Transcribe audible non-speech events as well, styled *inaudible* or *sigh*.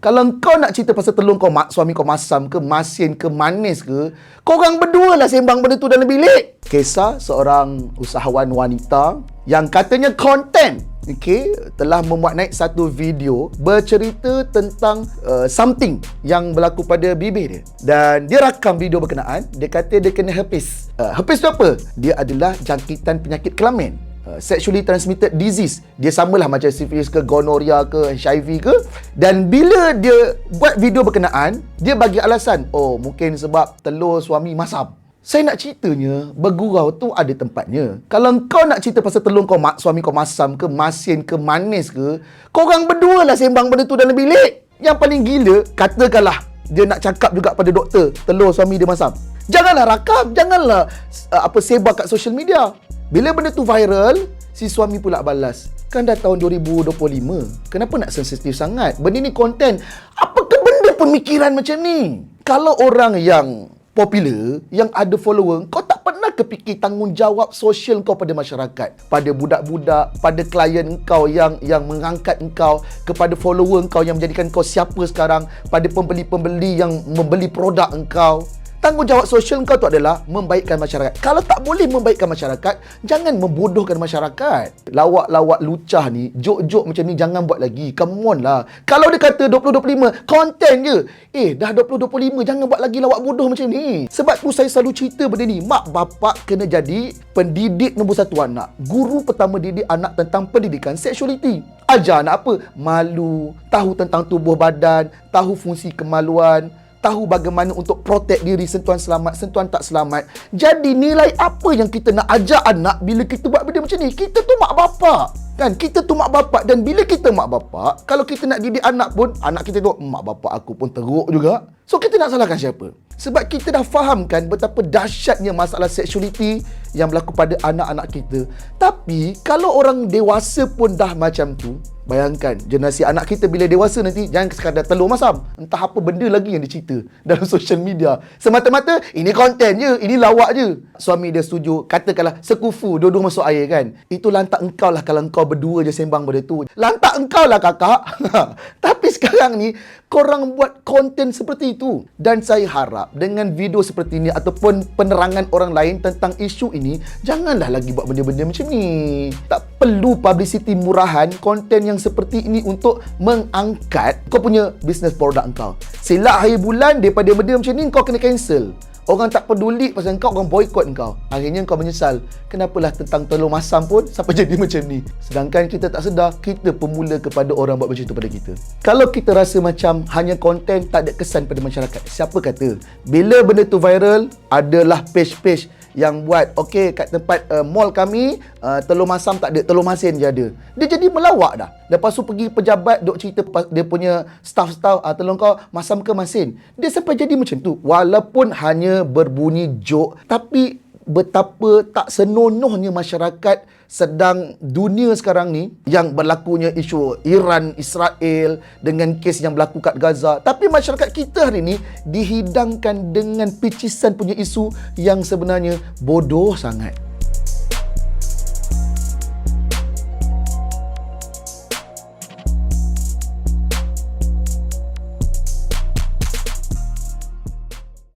Kalau kau nak cerita pasal telur kau mak, suami kau masam ke, masin ke, manis ke, kau orang berdua lah sembang benda tu dalam bilik. Kisah seorang usahawan wanita yang katanya konten okay, telah membuat naik satu video bercerita tentang uh, something yang berlaku pada bibir dia. Dan dia rakam video berkenaan, dia kata dia kena herpes. Uh, herpes tu apa? Dia adalah jangkitan penyakit kelamin. Uh, sexually transmitted disease. Dia samalah macam syphilis ke gonorrhea ke HIV ke. Dan bila dia buat video berkenaan dia bagi alasan oh mungkin sebab telur suami masam. Saya nak ceritanya bergurau tu ada tempatnya. Kalau kau nak cerita pasal telur kau mak suami kau masam ke masin ke manis ke kau orang berdua lah sembang benda tu dalam bilik. Yang paling gila katakanlah dia nak cakap juga pada doktor telur suami dia masam. Janganlah rakam janganlah uh, apa sebar kat social media bila benda tu viral, si suami pula balas. Kan dah tahun 2025. Kenapa nak sensitif sangat? Benda ni konten. Apakah benda pemikiran macam ni? Kalau orang yang popular, yang ada follower, kau tak pernah kepikir tanggungjawab sosial kau pada masyarakat. Pada budak-budak, pada klien kau yang yang mengangkat kau, kepada follower kau yang menjadikan kau siapa sekarang, pada pembeli-pembeli yang membeli produk kau. Tanggungjawab sosial kau tu adalah membaikkan masyarakat. Kalau tak boleh membaikkan masyarakat, jangan membodohkan masyarakat. Lawak-lawak lucah ni, jok-jok macam ni jangan buat lagi. Come on lah. Kalau dia kata 2025, konten je. Eh, dah 2025, jangan buat lagi lawak bodoh macam ni. Sebab tu saya selalu cerita benda ni. Mak bapak kena jadi pendidik nombor satu anak. Guru pertama didik anak tentang pendidikan sexuality. Ajar anak apa? Malu, tahu tentang tubuh badan, tahu fungsi kemaluan, tahu bagaimana untuk protect diri sentuhan selamat, sentuhan tak selamat. Jadi nilai apa yang kita nak ajar anak bila kita buat benda macam ni? Kita tu mak bapak. Kan? Kita tu mak bapak dan bila kita mak bapak, kalau kita nak didik anak pun, anak kita tu mak bapak aku pun teruk juga. So kita nak salahkan siapa? Sebab kita dah fahamkan betapa dahsyatnya masalah sexuality yang berlaku pada anak-anak kita. Tapi kalau orang dewasa pun dah macam tu, Bayangkan generasi anak kita bila dewasa nanti jangan sekadar telur masam. Entah apa benda lagi yang dicerita *laughs* dalam social media. Semata-mata ini konten je, ini lawak je. Suami dia setuju, katakanlah sekufu dua-dua masuk air kan. Itu lantak engkau lah kalau engkau berdua je sembang benda tu. Lantak engkau lah kakak. *laughs* Tapi sekarang ni korang buat konten seperti itu. Dan saya harap dengan video seperti ini ataupun penerangan orang lain tentang isu ini, janganlah lagi buat benda-benda macam ni. Tak perlu publicity murahan konten yang seperti ini untuk mengangkat kau punya business produk kau. Silap hari bulan daripada benda macam ni kau kena cancel. Orang tak peduli pasal kau, orang boykot kau. Akhirnya kau menyesal. Kenapalah tentang telur masam pun sampai *laughs* jadi macam ni. Sedangkan kita tak sedar, kita pemula kepada orang buat macam tu pada kita. Kalau kita rasa macam hanya konten tak ada kesan pada masyarakat, siapa kata? Bila benda tu viral, adalah page-page yang buat okey kat tempat uh, mall kami uh, telur masam tak ada telur masin je ada. Dia jadi melawak dah. Lepas tu pergi pejabat duk cerita dia punya staff-staff uh, telur kau masam ke masin? Dia sampai jadi macam tu. Walaupun hanya berbunyi joke tapi betapa tak senonohnya masyarakat sedang dunia sekarang ni yang berlakunya isu Iran, Israel dengan kes yang berlaku kat Gaza. Tapi masyarakat kita hari ni dihidangkan dengan picisan punya isu yang sebenarnya bodoh sangat.